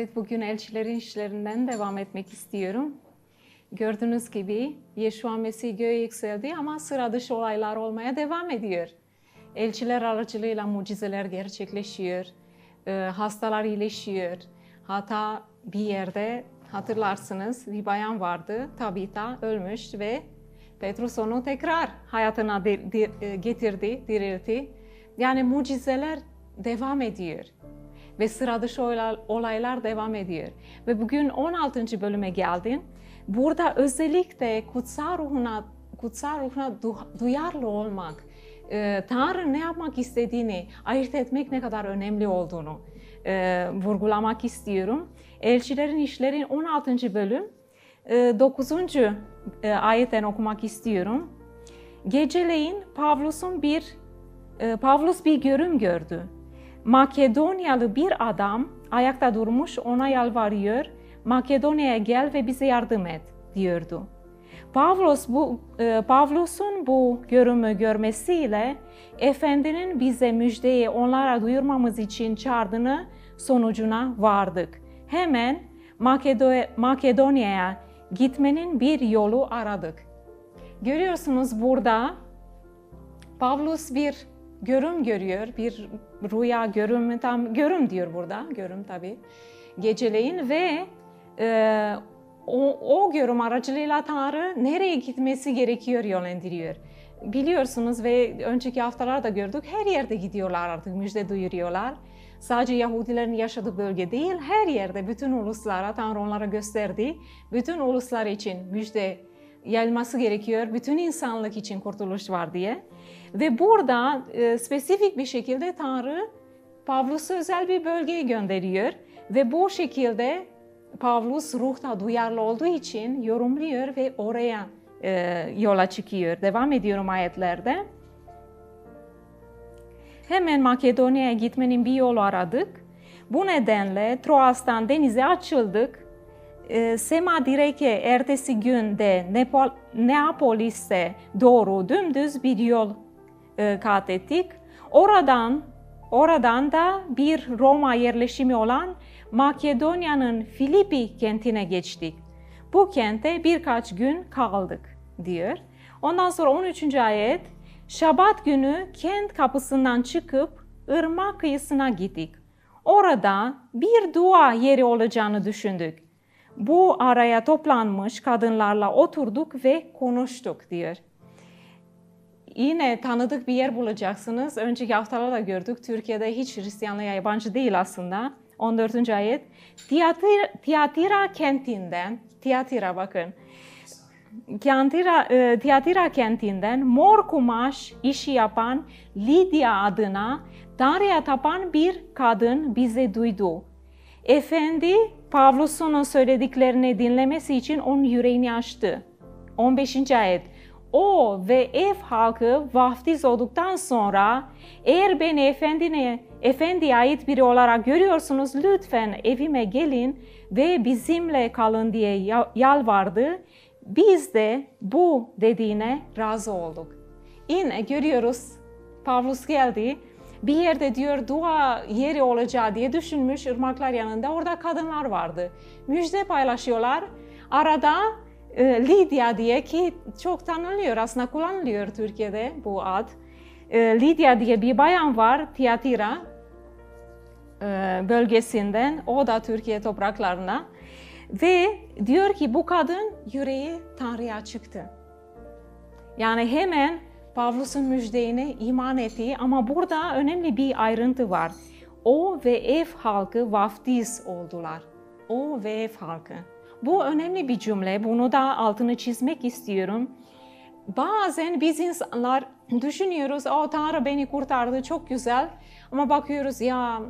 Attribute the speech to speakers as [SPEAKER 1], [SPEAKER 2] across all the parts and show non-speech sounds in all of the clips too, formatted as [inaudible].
[SPEAKER 1] Evet, bugün elçilerin işlerinden devam etmek istiyorum. Gördüğünüz gibi Yeshua Mesih göğe yükseldi ama sıra dışı olaylar olmaya devam ediyor. Elçiler aracılığıyla mucizeler gerçekleşiyor, e, hastalar iyileşiyor. Hatta bir yerde hatırlarsınız bir bayan vardı, Tabita ölmüş ve Petrus onu tekrar hayatına e, getirdi, diriltti. Yani mucizeler devam ediyor ve sıra dışı olay- olaylar devam ediyor. Ve bugün 16. bölüme geldin. Burada özellikle kutsal ruhuna kutsal ruhuna du- duyarlı olmak, e, Tanrı ne yapmak istediğini ayırt etmek ne kadar önemli olduğunu e, vurgulamak istiyorum. Elçilerin İşlerin 16. bölüm e, 9. E, ayetten okumak istiyorum. Geceleyin Pavlus'un bir Pavlus bir görüm gördü. Makedonyalı bir adam ayakta durmuş ona yalvarıyor. Makedonya'ya gel ve bize yardım et diyordu. Pavlos bu e, Pavlus'un bu görümü görmesiyle Efendinin bize müjdeyi onlara duyurmamız için çağırdığını sonucuna vardık. Hemen Makedo- Makedonya'ya gitmenin bir yolu aradık. Görüyorsunuz burada Pavlus bir görüm görüyor, bir rüya görüm, tam görüm diyor burada, görüm tabii, geceleyin ve e, o, o görüm aracılığıyla Tanrı nereye gitmesi gerekiyor yönlendiriyor. Biliyorsunuz ve önceki haftalarda gördük, her yerde gidiyorlar artık, müjde duyuruyorlar. Sadece Yahudilerin yaşadığı bölge değil, her yerde bütün uluslara Tanrı onlara gösterdi. Bütün uluslar için müjde yayılması gerekiyor, bütün insanlık için kurtuluş var diye. Ve burada e, spesifik bir şekilde Tanrı Pavlus'u özel bir bölgeye gönderiyor ve bu şekilde Pavlus ruhta duyarlı olduğu için yorumluyor ve oraya e, yola çıkıyor. Devam ediyorum ayetlerde. Hemen Makedonya'ya gitmenin bir yolu aradık. Bu nedenle Troas'tan denize açıldık. E, Semadireke ertesi günde Nepal, Neapolis'e doğru dümdüz bir yol e, kat ettik. Oradan oradan da bir Roma yerleşimi olan Makedonya'nın Filipi kentine geçtik. Bu kente birkaç gün kaldık diyor. Ondan sonra 13. ayet Şabat günü kent kapısından çıkıp ırmak kıyısına gittik. Orada bir dua yeri olacağını düşündük. Bu araya toplanmış kadınlarla oturduk ve konuştuk diyor. Yine tanıdık bir yer bulacaksınız. Önceki haftalarda gördük. Türkiye'de hiç Hristiyanlığa yabancı değil aslında. 14. ayet. Tiyatira, Tiyatira kentinden, Tiyatira bakın. Tiyatira, e, kentinden mor kumaş işi yapan Lydia adına Tanrı'ya tapan bir kadın bize duydu. Efendi Pavlus'un söylediklerini dinlemesi için onun yüreğini açtı. 15. ayet. O ve ev halkı vaftiz olduktan sonra eğer beni efendine, efendiye ait biri olarak görüyorsunuz lütfen evime gelin ve bizimle kalın diye yalvardı. Biz de bu dediğine razı olduk. Yine görüyoruz Pavlus geldi bir yerde diyor dua yeri olacağı diye düşünmüş ırmaklar yanında. Orada kadınlar vardı. Müjde paylaşıyorlar. Arada e, Lydia diye ki çok tanınıyor aslında kullanılıyor Türkiye'de bu ad. E, Lydia diye bir bayan var Tiyatira e, bölgesinden. O da Türkiye topraklarına. Ve diyor ki bu kadın yüreği Tanrı'ya çıktı. Yani hemen Pavlus'un müjdeğine iman ettiği ama burada önemli bir ayrıntı var. O ve ev halkı vaftiz oldular. O ve ev halkı. Bu önemli bir cümle. Bunu da altını çizmek istiyorum. Bazen biz insanlar düşünüyoruz, o Tanrı beni kurtardı, çok güzel. Ama bakıyoruz ya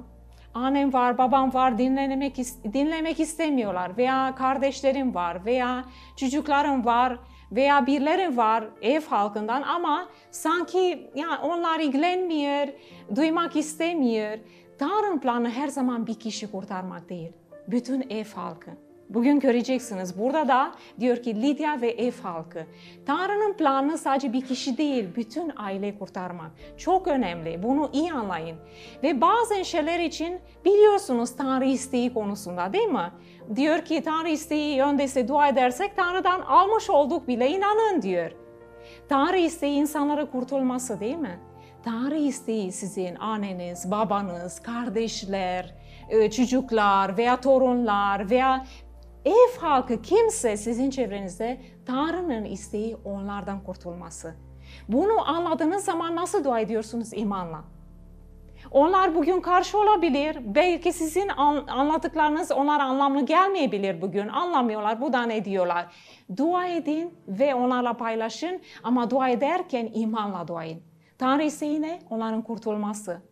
[SPEAKER 1] annem var, babam var, dinlemek, dinlemek istemiyorlar. Veya kardeşlerim var, veya çocuklarım var, veya birileri var ev halkından ama sanki yani onlar ilgilenmiyor, duymak istemiyor. Tanrı'nın planı her zaman bir kişi kurtarmak değil. Bütün ev halkı. Bugün göreceksiniz. Burada da diyor ki Lidya ve ev halkı. Tanrı'nın planı sadece bir kişi değil, bütün aileyi kurtarmak. Çok önemli. Bunu iyi anlayın. Ve bazı şeyler için biliyorsunuz Tanrı isteği konusunda değil mi? Diyor ki Tanrı isteği yöndeyse dua edersek Tanrı'dan almış olduk bile inanın diyor. Tanrı isteği insanlara kurtulması değil mi? Tanrı isteği sizin anneniz, babanız, kardeşler, e, çocuklar veya torunlar veya ev halkı kimse sizin çevrenizde Tanrı'nın isteği onlardan kurtulması. Bunu anladığınız zaman nasıl dua ediyorsunuz imanla? Onlar bugün karşı olabilir. Belki sizin anlattıklarınız onlara anlamlı gelmeyebilir bugün. Anlamıyorlar, bu da ne diyorlar. Dua edin ve onlarla paylaşın ama dua ederken imanla dua edin. Tanrı isteği ne? Onların kurtulması.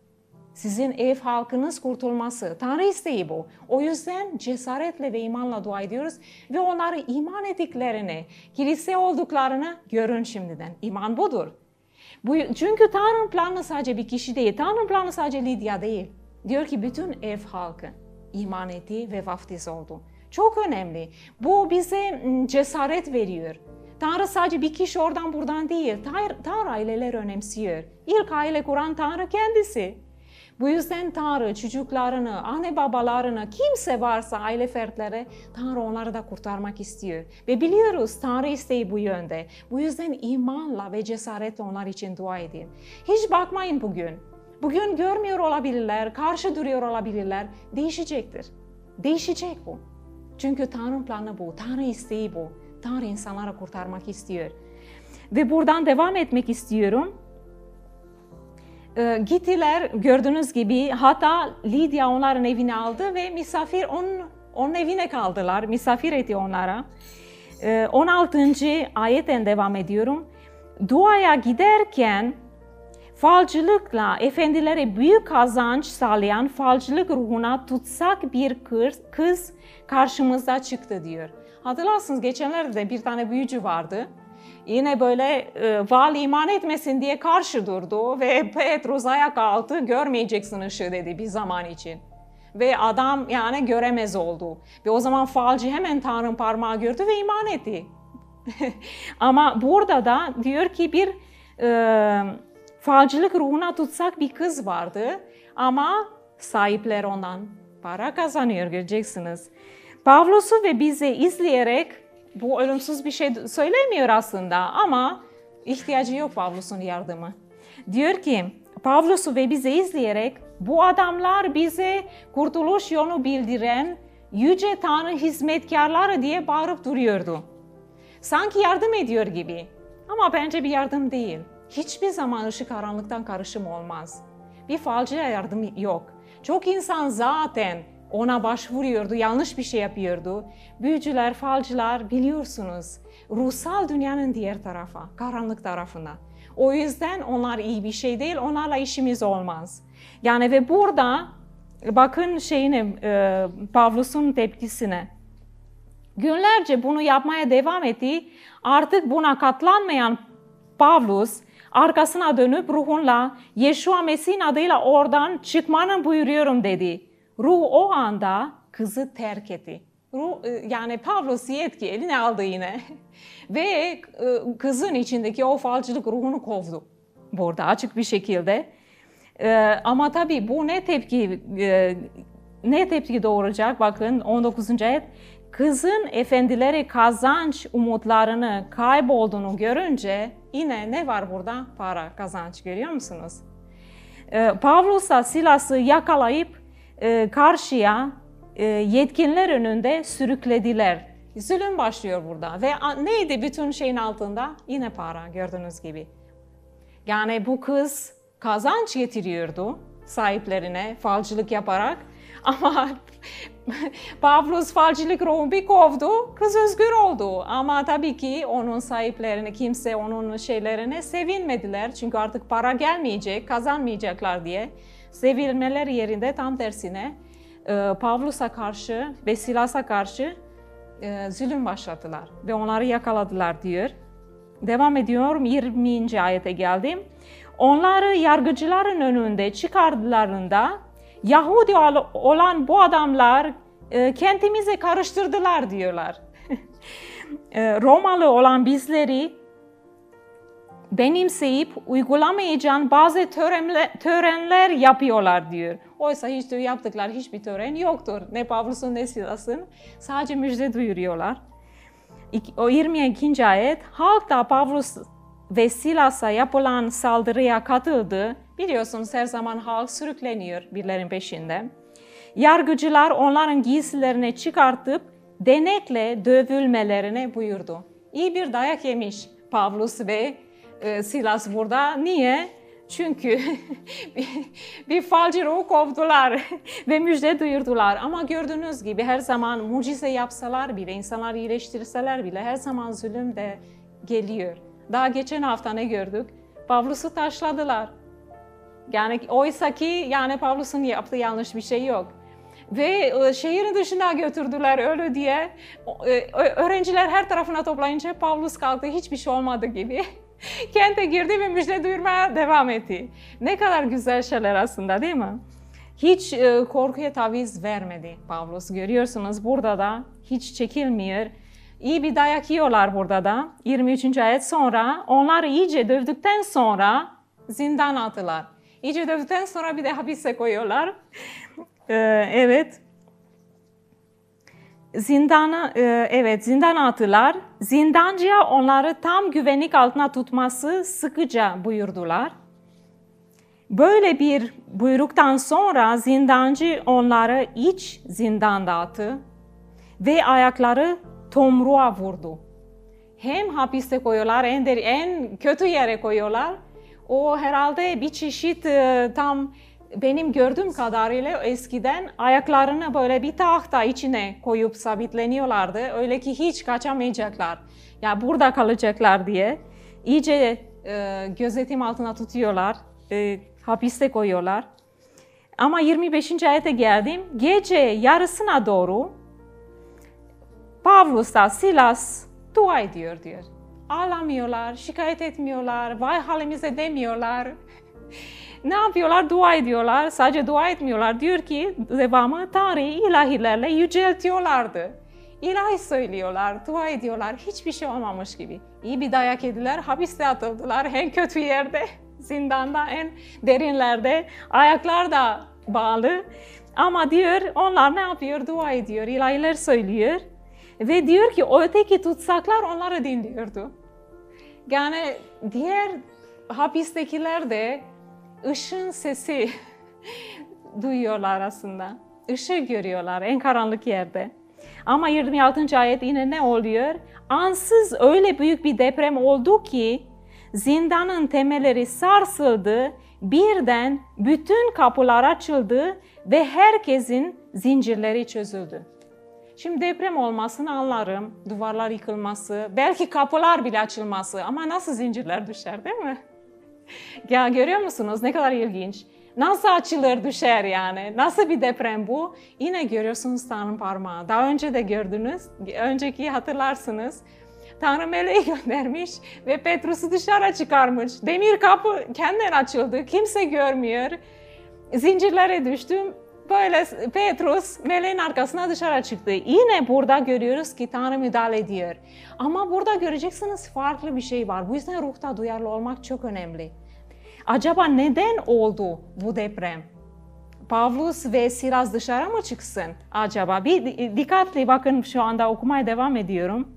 [SPEAKER 1] Sizin ev halkınız kurtulması. Tanrı isteği bu. O yüzden cesaretle ve imanla dua ediyoruz ve onları iman ettiklerini, kilise olduklarını görün şimdiden. İman budur. Bu, çünkü Tanrı'nın planı sadece bir kişi değil. Tanrı'nın planı sadece Lidya değil. Diyor ki bütün ev halkı iman etti ve vaftiz oldu. Çok önemli. Bu bize cesaret veriyor. Tanrı sadece bir kişi oradan buradan değil. Tanrı, Tanrı aileler önemsiyor. İlk aile kuran Tanrı kendisi. Bu yüzden Tanrı çocuklarını, anne babalarını, kimse varsa aile fertleri Tanrı onları da kurtarmak istiyor. Ve biliyoruz Tanrı isteği bu yönde. Bu yüzden imanla ve cesaretle onlar için dua edin. Hiç bakmayın bugün. Bugün görmüyor olabilirler, karşı duruyor olabilirler. Değişecektir. Değişecek bu. Çünkü Tanrı'nın planı bu, Tanrı isteği bu. Tanrı insanları kurtarmak istiyor. Ve buradan devam etmek istiyorum. E, gittiler gördüğünüz gibi hatta Lydia onların evini aldı ve misafir onun, onun evine kaldılar. Misafir etti onlara. E, ee, 16. ayetten devam ediyorum. Duaya giderken falcılıkla efendilere büyük kazanç sağlayan falcılık ruhuna tutsak bir kız, kız karşımıza çıktı diyor. Hatırlarsınız geçenlerde bir tane büyücü vardı yine böyle e, vali iman etmesin diye karşı durdu ve [laughs] Petrus ayak altı görmeyeceksin ışığı dedi bir zaman için. Ve adam yani göremez oldu. Ve o zaman falcı hemen Tanrı'nın parmağı gördü ve iman etti. [laughs] Ama burada da diyor ki bir e, falcılık ruhuna tutsak bir kız vardı. Ama sahipler ondan para kazanıyor göreceksiniz. Pavlus'u ve bizi izleyerek bu ölümsüz bir şey söylemiyor aslında ama ihtiyacı yok Pavlus'un yardımı. Diyor ki Pavlus'u ve bizi izleyerek bu adamlar bize kurtuluş yolu bildiren yüce Tanrı hizmetkarları diye bağırıp duruyordu. Sanki yardım ediyor gibi. Ama bence bir yardım değil. Hiçbir zaman ışık karanlıktan karışım olmaz. Bir falcıya yardım yok. Çok insan zaten ona başvuruyordu, yanlış bir şey yapıyordu. Büyücüler, falcılar biliyorsunuz ruhsal dünyanın diğer tarafa, karanlık tarafına. O yüzden onlar iyi bir şey değil, onlarla işimiz olmaz. Yani ve burada bakın şeyine, e, Pavlus'un tepkisine. Günlerce bunu yapmaya devam etti. Artık buna katlanmayan Pavlus arkasına dönüp ruhunla Yeşua Mesih'in adıyla oradan çıkmanın buyuruyorum dedi. Ruh o anda kızı terk etti. Ruh, e, yani Pavlos yetki eline aldı yine. [laughs] Ve e, kızın içindeki o falcılık ruhunu kovdu. Burada açık bir şekilde. E, ama tabii bu ne tepki ne tepki doğuracak? Bakın 19. ayet. Kızın efendileri kazanç umutlarını kaybolduğunu görünce yine ne var burada? Para, kazanç görüyor musunuz? Pavlus'a Silas'ı yakalayıp karşıya e, yetkinler önünde sürüklediler. Zulüm başlıyor burada ve neydi bütün şeyin altında? Yine para gördüğünüz gibi. Yani bu kız kazanç getiriyordu sahiplerine falcılık yaparak [laughs] ama Pavlus falcılık ruhu bir kovdu, kız özgür oldu. Ama tabii ki onun sahiplerine, kimse onun şeylerine sevinmediler. Çünkü artık para gelmeyecek, kazanmayacaklar diye sevilmeler yerinde tam tersine e, Pavlus'a karşı ve Silas'a karşı e, zulüm başlattılar ve onları yakaladılar diyor. Devam ediyorum 20. ayete geldim. Onları yargıcıların önünde çıkardılarında Yahudi olan bu adamlar e, kentimize karıştırdılar diyorlar. [laughs] Romalı olan bizleri benimseyip uygulamayacağın bazı törenler, törenler yapıyorlar diyor. Oysa hiç diyor yaptıkları hiçbir tören yoktur. Ne Pavlus'un ne Silas'ın. Sadece müjde duyuruyorlar. O 22. ayet, halk da Pavlus ve Silas'a yapılan saldırıya katıldı. Biliyorsunuz her zaman halk sürükleniyor birilerinin peşinde. Yargıcılar onların giysilerini çıkartıp denekle dövülmelerine buyurdu. İyi bir dayak yemiş Pavlus ve e, Silas burada. Niye? Çünkü [laughs] bir, falcı ruhu kovdular [laughs] ve müjde duyurdular. Ama gördüğünüz gibi her zaman mucize yapsalar bile, insanlar iyileştirseler bile her zaman zulüm de geliyor. Daha geçen hafta ne gördük? Pavlus'u taşladılar. Yani oysa ki yani Pavlus'un yaptığı yanlış bir şey yok. Ve e, şehrin dışına götürdüler öyle diye. E, Öğrenciler her tarafına toplayınca Pavlus kalktı hiçbir şey olmadı gibi. [laughs] [laughs] Kente girdi ve müjde duyurmaya devam etti. Ne kadar güzel şeyler aslında değil mi? Hiç e, korkuya taviz vermedi Pavlus. Görüyorsunuz burada da hiç çekilmiyor. İyi bir dayak yiyorlar burada da. 23. ayet sonra onlar iyice dövdükten sonra zindan attılar. İyice dövdükten sonra bir de hapise koyuyorlar. Ee, [laughs] evet. Zindana, e, evet zindan attılar. Zindancıya onları tam güvenlik altına tutması sıkıca buyurdular. Böyle bir buyruktan sonra zindancı onları iç zindanda attı ve ayakları tomruğa vurdu. Hem hapiste koyuyorlar, en, en kötü yere koyuyorlar. O herhalde bir çeşit e, tam benim gördüğüm kadarıyla eskiden ayaklarını böyle bir tahta içine koyup sabitleniyorlardı. Öyle ki hiç kaçamayacaklar. Ya burada kalacaklar diye. İyice e, gözetim altına tutuyorlar. E, hapiste koyuyorlar. Ama 25. ayete geldim. Gece yarısına doğru Pavlus'ta Silas dua ediyor diyor. Ağlamıyorlar, şikayet etmiyorlar, vay halimize demiyorlar. Ne yapıyorlar? Dua ediyorlar. Sadece dua etmiyorlar. Diyor ki devamı Tanrı'yı ilahilerle yüceltiyorlardı. İlahi söylüyorlar, dua ediyorlar. Hiçbir şey olmamış gibi. İyi bir dayak yediler, hapiste atıldılar. En kötü yerde, [laughs] zindanda, en derinlerde. Ayaklar da bağlı. Ama diyor onlar ne yapıyor? Dua ediyor, ilahiler söylüyor. Ve diyor ki öteki tutsaklar onları dinliyordu. Yani diğer hapistekiler de ışın sesi [laughs] duyuyorlar aslında. Işığı görüyorlar en karanlık yerde. Ama 26. ayet yine ne oluyor? Ansız öyle büyük bir deprem oldu ki zindanın temelleri sarsıldı, birden bütün kapılar açıldı ve herkesin zincirleri çözüldü. Şimdi deprem olmasını anlarım, duvarlar yıkılması, belki kapılar bile açılması ama nasıl zincirler düşer değil mi? [laughs] Ya görüyor musunuz ne kadar ilginç. Nasıl açılır düşer yani? Nasıl bir deprem bu? Yine görüyorsunuz Tanrı'nın parmağı. Daha önce de gördünüz. Önceki hatırlarsınız. Tanrı meleği [laughs] göndermiş ve Petrus'u dışarı çıkarmış. Demir kapı kendine açıldı. Kimse görmüyor. Zincirlere düştüm. Böyle Petrus meleğin arkasına dışarı çıktı. Yine burada görüyoruz ki Tanrı müdahale ediyor. Ama burada göreceksiniz farklı bir şey var. Bu yüzden ruhta duyarlı olmak çok önemli. Acaba neden oldu bu deprem? Pavlus ve Silas dışarı mı çıksın acaba? Bir dikkatli bakın şu anda okumaya devam ediyorum.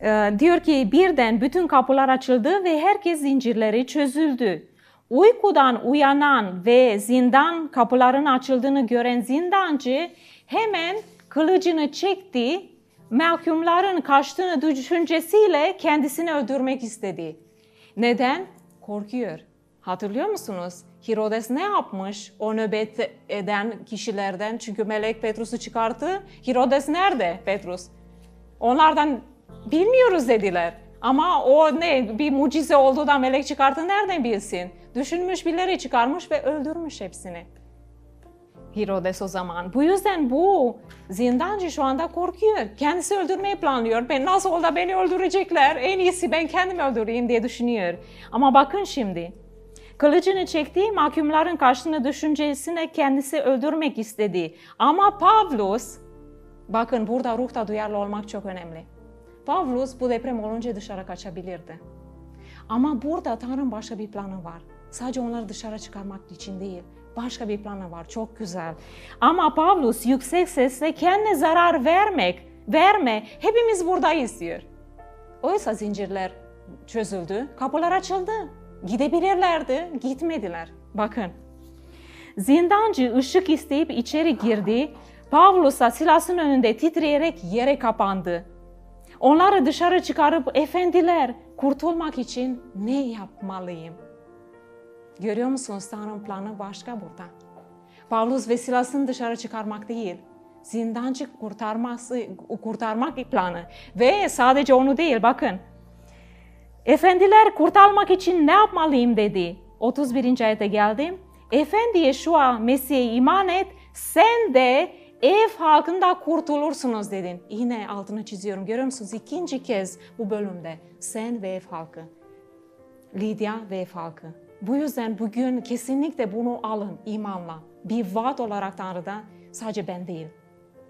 [SPEAKER 1] Ee, diyor ki birden bütün kapılar açıldı ve herkes zincirleri çözüldü. Uykudan uyanan ve zindan kapılarının açıldığını gören zindancı hemen kılıcını çekti, mahkumların kaçtığını düşüncesiyle kendisini öldürmek istedi. Neden? Korkuyor. Hatırlıyor musunuz? Herodes ne yapmış o nöbet eden kişilerden? Çünkü melek Petrus'u çıkarttı. Herodes nerede Petrus? Onlardan bilmiyoruz dediler. Ama o ne bir mucize oldu da melek çıkarttı nereden bilsin? Düşünmüş birileri çıkarmış ve öldürmüş hepsini. Herodes o zaman. Bu yüzden bu zindancı şu anda korkuyor. Kendisi öldürmeyi planlıyor. Ben nasıl oldu da beni öldürecekler? En iyisi ben kendimi öldüreyim diye düşünüyor. Ama bakın şimdi.
[SPEAKER 2] Kılıcını çekti, mahkumların karşısında düşüncesine kendisi öldürmek istedi. Ama Pavlus,
[SPEAKER 1] Bakın burada ruhta duyarlı olmak çok önemli. Pavlus bu deprem olunca dışarı kaçabilirdi. Ama burada Tanrı'nın başka bir planı var. Sadece onları dışarı çıkarmak için değil. Başka bir planı var. Çok güzel.
[SPEAKER 2] ama Pavlus yüksek sesle kendine zarar vermek, verme, hepimiz buradayız diyor.
[SPEAKER 1] Oysa zincirler çözüldü, kapılar açıldı. Gidebilirlerdi, gitmediler.
[SPEAKER 2] Bakın. Zindancı ışık isteyip içeri girdi. Pavlus'a Silas'ın önünde titreyerek yere kapandı. Onları dışarı çıkarıp efendiler
[SPEAKER 1] Kurtulmak için ne yapmalıyım? Görüyor musunuz Tanrı'nın planı başka burada. Pavlus ve Silas'ın dışarı çıkarmak değil, zindancı kurtarması, kurtarmak planı.
[SPEAKER 2] ve sadece onu değil bakın. Efendiler kurtarmak için ne yapmalıyım dedi. 31. ayete geldim. Efendi Yeshua Mesih'e iman et, sen de ev halkında
[SPEAKER 1] kurtulursunuz dedin. Yine altını çiziyorum. Görüyor musunuz? İkinci kez bu bölümde sen ve ev halkı. Lidya ve ev halkı. Bu yüzden bugün kesinlikle bunu alın imanla. Bir vaat olarak Tanrı'da sadece ben değil.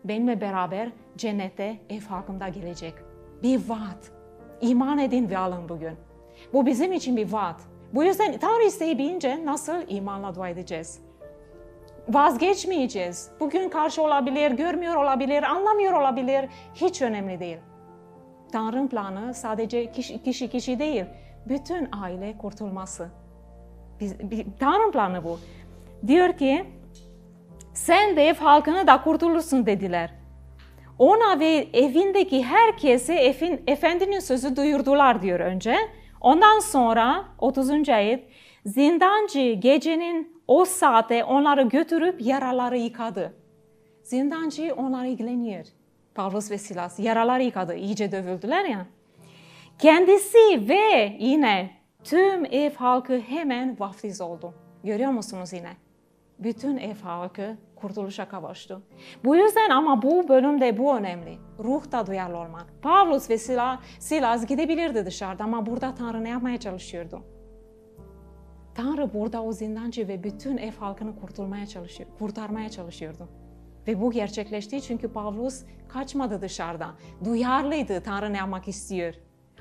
[SPEAKER 1] Benimle beraber cennete ev halkımda gelecek. Bir vaat. İman edin ve alın bugün. Bu bizim için bir vaat. Bu yüzden Tanrı isteği bilince nasıl imanla dua edeceğiz? Vazgeçmeyeceğiz. Bugün karşı olabilir, görmüyor olabilir, anlamıyor olabilir. Hiç önemli değil. Tanrı'nın planı sadece kişi kişi, kişi değil, bütün aile kurtulması. Bir, Tanrı'nın planı bu.
[SPEAKER 2] diyor ki sen de ev halkını da kurtulursun dediler. Ona ve evindeki herkese efin, efendinin sözü duyurdular diyor önce. Ondan sonra 30. ayet zindancı gecenin o saate onları götürüp
[SPEAKER 1] Yaraları yıkadı. Zindancı onlara ilgileniyor. Pavlus ve Silas yaraları yıkadı. İyice dövüldüler ya.
[SPEAKER 2] kendisi ve yine
[SPEAKER 1] Tüm ev halkı hemen vaftiz oldu. Görüyor musunuz yine? Bütün ev halkı kurtuluşa kavuştu. Bu yüzden ama bu bölümde bu önemli. Ruhta duyarlı olmak. Pavlus ve Silas, Silas gidebilirdi dışarıda ama burada Tanrı ne yapmaya çalışıyordu? Tanrı burada o zindancı ve bütün ev halkını kurtulmaya çalışıyor, kurtarmaya çalışıyordu. Ve bu gerçekleşti çünkü Pavlus kaçmadı dışarıda. Duyarlıydı Tanrı ne yapmak istiyor.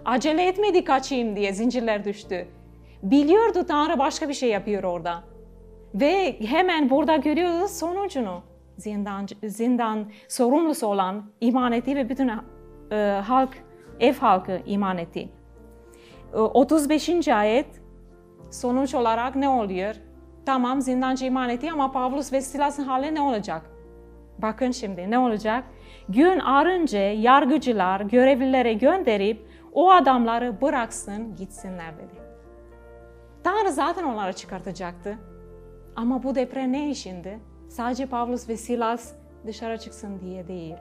[SPEAKER 1] Acele etmedi kaçayım diye zincirler düştü. Biliyordu Tanrı başka bir şey yapıyor orada. Ve hemen burada görüyoruz sonucunu. Zindan, zindan sorumlusu olan iman etti ve bütün e, halk, ev halkı iman etti. E, 35. ayet sonuç olarak ne oluyor? Tamam zindancı iman etti ama Pavlus ve Silas'ın hali ne olacak? Bakın şimdi ne olacak?
[SPEAKER 2] Gün arınca yargıcılar görevlilere gönderip o adamları
[SPEAKER 1] bıraksın gitsinler dedi. Tanrı zaten onları çıkartacaktı. Ama bu deprem ne işindi? Sadece Pavlus ve Silas dışarı çıksın diye değil.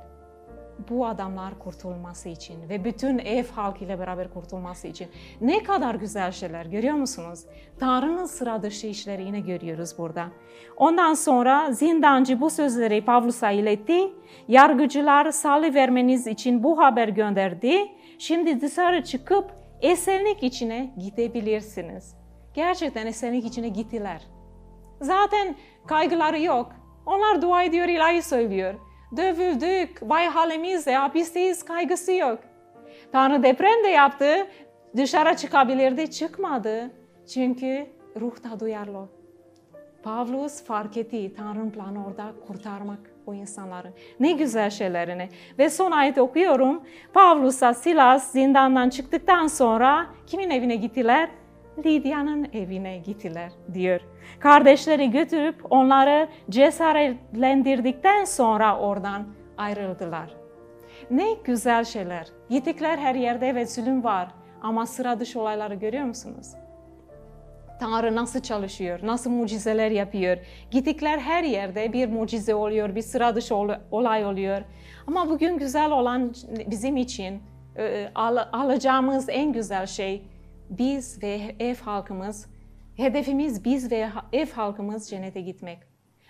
[SPEAKER 1] Bu adamlar kurtulması için ve bütün ev halkıyla beraber kurtulması için. Ne kadar güzel şeyler görüyor musunuz? Tanrı'nın sıra dışı işleri yine görüyoruz burada.
[SPEAKER 2] Ondan sonra zindancı bu sözleri Pavlus'a iletti. Yargıcılar salı vermeniz için bu haber gönderdi. Şimdi dışarı çıkıp
[SPEAKER 1] esenlik içine gidebilirsiniz. Gerçekten esenlik içine gittiler. Zaten kaygıları yok. Onlar dua ediyor, ilahi söylüyor. Dövüldük, vay halimizde, hapisteyiz, kaygısı yok. Tanrı deprem de yaptı, dışarı çıkabilirdi, çıkmadı. Çünkü ruhta duyarlı. Pavlus fark etti, Tanrı'nın planı orada kurtarmak o insanları. Ne güzel şeylerini. Ve son ayet okuyorum. Pavlus'a Silas zindandan çıktıktan sonra kimin evine gittiler? Lidya'nın evine gittiler diyor. Kardeşleri götürüp onları cesaretlendirdikten sonra oradan ayrıldılar. Ne güzel şeyler. Gittikler her yerde evet zulüm var ama sıra dışı olayları görüyor musunuz? Tanrı nasıl çalışıyor, nasıl mucizeler yapıyor. Gittikler her yerde bir mucize oluyor, bir sıra dışı olay oluyor. Ama bugün güzel olan bizim için e, alacağımız en güzel şey biz ve ev halkımız, hedefimiz biz ve ev halkımız cennete gitmek.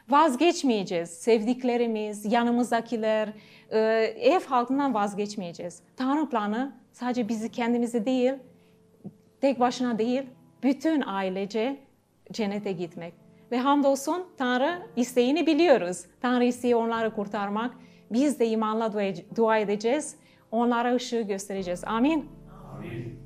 [SPEAKER 1] Vazgeçmeyeceğiz. Sevdiklerimiz, yanımızdakiler, e, ev halkından vazgeçmeyeceğiz. Tanrı planı sadece bizi kendimizi değil, tek başına değil, bütün ailece cennete gitmek. Ve hamdolsun Tanrı isteğini biliyoruz. Tanrı isteği onları kurtarmak. Biz de imanla dua- edeceğiz. Onlara ışığı göstereceğiz. Amin.
[SPEAKER 3] Amin.